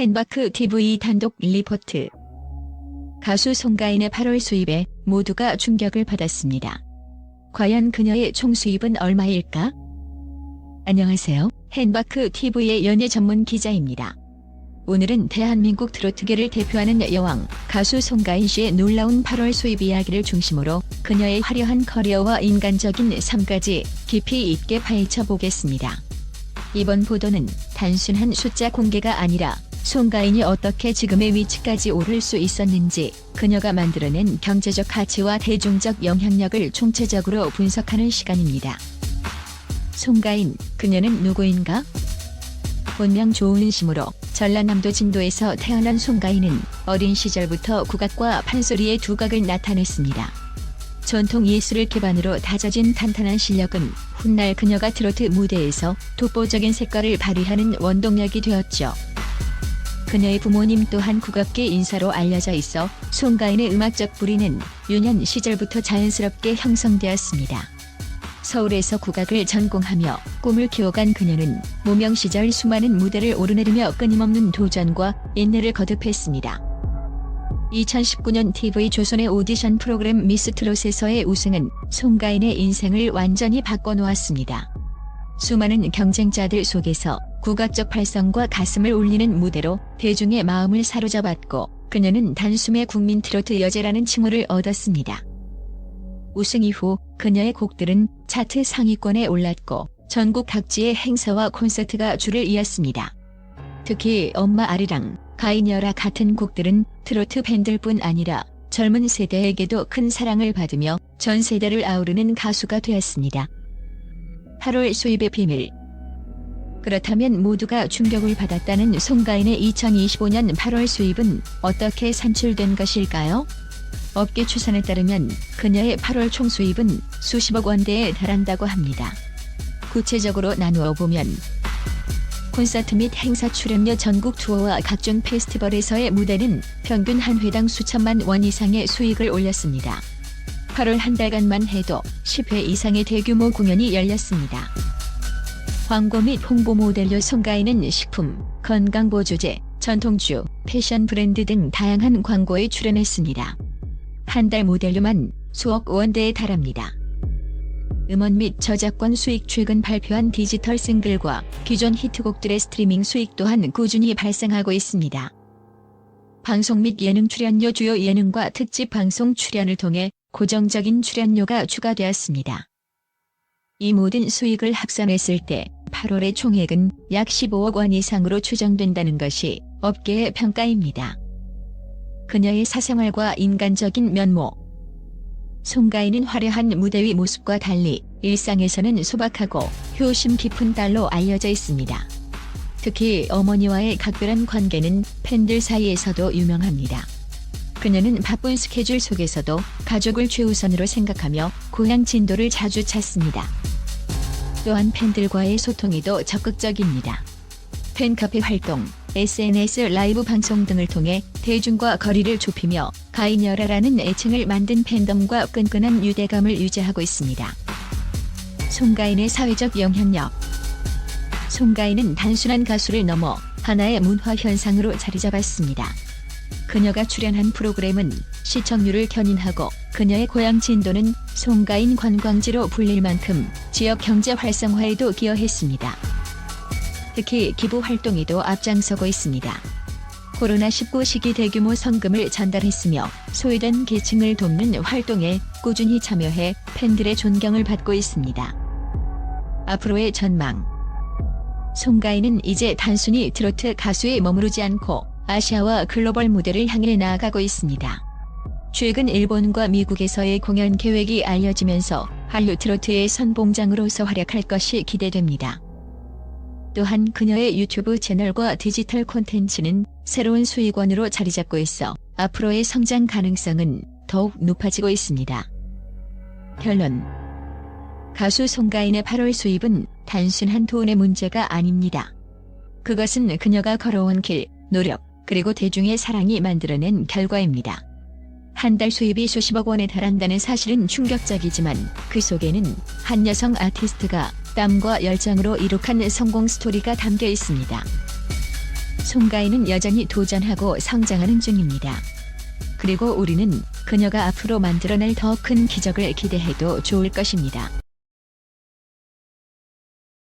헨바크 TV 단독 리포트. 가수 송가인의 8월 수입에 모두가 충격을 받았습니다. 과연 그녀의 총 수입은 얼마일까? 안녕하세요. 헨바크 TV의 연예 전문 기자입니다. 오늘은 대한민국 트로트계를 대표하는 여왕 가수 송가인 씨의 놀라운 8월 수입 이야기를 중심으로 그녀의 화려한 커리어와 인간적인 삶까지 깊이 있게 파헤쳐 보겠습니다. 이번 보도는 단순한 숫자 공개가 아니라 송가인이 어떻게 지금의 위치까지 오를 수 있었는지 그녀가 만들어낸 경제적 가치와 대중적 영향력을 총체적으로 분석하는 시간입니다. 송가인, 그녀는 누구인가? 본명 조은심으로 전라남도 진도에서 태어난 송가인은 어린 시절부터 국악과 판소리의 두각을 나타냈습니다. 전통 예술을 기반으로 다져진 탄탄한 실력은 훗날 그녀가 트로트 무대에서 독보적인 색깔을 발휘하는 원동력이 되었죠. 그녀의 부모님 또한 국악계 인사로 알려져 있어 송가인의 음악적 뿌리는 유년 시절부터 자연스럽게 형성되었습니다. 서울에서 국악을 전공하며 꿈을 키워간 그녀는 무명 시절 수많은 무대를 오르내리며 끊임없는 도전과 인내를 거듭했습니다. 2019년 TV 조선의 오디션 프로그램 미스트롯에서의 우승은 송가인의 인생을 완전히 바꿔놓았습니다. 수많은 경쟁자들 속에서 국악적 발성과 가슴을 울리는 무대로 대중의 마음을 사로잡았고 그녀는 단숨에 국민 트로트 여제라는 칭호를 얻었습니다. 우승 이후 그녀의 곡들은 차트 상위권에 올랐고 전국 각지의 행사와 콘서트가 줄을 이었습니다. 특히 엄마 아리랑, 가인여라 같은 곡들은 트로트 팬들뿐 아니라 젊은 세대에게도 큰 사랑을 받으며 전 세대를 아우르는 가수가 되었습니다. 8월 수입의 비밀 그렇다면 모두가 충격을 받았다는 송가인의 2025년 8월 수입은 어떻게 산출된 것일까요? 업계 추산에 따르면 그녀의 8월 총 수입은 수십억 원대에 달한다고 합니다. 구체적으로 나누어 보면 콘서트 및 행사 출연료 전국 투어와 각종 페스티벌에서의 무대는 평균 한 회당 수천만 원 이상의 수익을 올렸습니다. 8월 한 달간만 해도 10회 이상의 대규모 공연이 열렸습니다. 광고 및 홍보 모델로 송가인은 식품, 건강보조제, 전통주, 패션 브랜드 등 다양한 광고에 출연했습니다. 한 달 모델료만 수억 원대에 달합니다. 음원 및 저작권 수익 최근 발표한 디지털 싱글과 기존 히트곡들의 스트리밍 수익 또한 꾸준히 발생하고 있습니다. 방송 및 예능 출연료 주요 예능과 특집 방송 출연을 통해 고정적인 출연료가 추가되었습니다. 이 모든 수익을 합산했을 때 8월의 총액은 약 15억 원 이상으로 추정된다는 것이 업계의 평가입니다. 그녀의 사생활과 인간적인 면모 송가인은 화려한 무대 위 모습과 달리 일상에서는 소박하고 효심 깊은 딸로 알려져 있습니다. 특히 어머니와의 각별한 관계는 팬들 사이에서도 유명합니다. 그녀는 바쁜 스케줄 속에서도 가족을 최우선으로 생각하며 고향 진도를 자주 찾습니다. 또한 팬들과의 소통에도 적극적입니다. 팬카페 활동, SNS 라이브 방송 등을 통해 대중과 거리를 좁히며 가인여라라는 애칭을 만든 팬덤과 끈끈한 유대감을 유지하고 있습니다. 송가인의 사회적 영향력 송가인은 단순한 가수를 넘어 하나의 문화 현상으로 자리 잡았습니다. 그녀가 출연한 프로그램은 시청률을 견인하고 그녀의 고향 진도는 송가인 관광지로 불릴 만큼 지역 경제 활성화에도 기여했습니다. 특히 기부 활동에도 앞장서고 있습니다. 코로나19 시기 대규모 성금을 전달했으며 소외된 계층을 돕는 활동에 꾸준히 참여해 팬들의 존경을 받고 있습니다. 앞으로의 전망 송가인은 이제 단순히 트로트 가수에 머무르지 않고 아시아와 글로벌 무대를 향해 나아가고 있습니다. 최근 일본과 미국에서의 공연 계획이 알려지면서 한류 트로트의 선봉장으로서 활약할 것이 기대됩니다. 또한 그녀의 유튜브 채널과 디지털 콘텐츠는 새로운 수익원으로 자리 잡고 있어 앞으로의 성장 가능성은 더욱 높아지고 있습니다. 결론 가수 송가인의 8월 수입은 단순한 돈의 문제가 아닙니다. 그것은 그녀가 걸어온 길, 노력, 그리고 대중의 사랑이 만들어낸 결과입니다. 한 달 수입이 수십억 원에 달한다는 사실은 충격적이지만 그 속에는 한 여성 아티스트가 땀과 열정으로 이룩한 성공 스토리가 담겨 있습니다. 송가인은 여전히 도전하고 성장하는 중입니다. 그리고 우리는 그녀가 앞으로 만들어낼 더 큰 기적을 기대해도 좋을 것입니다.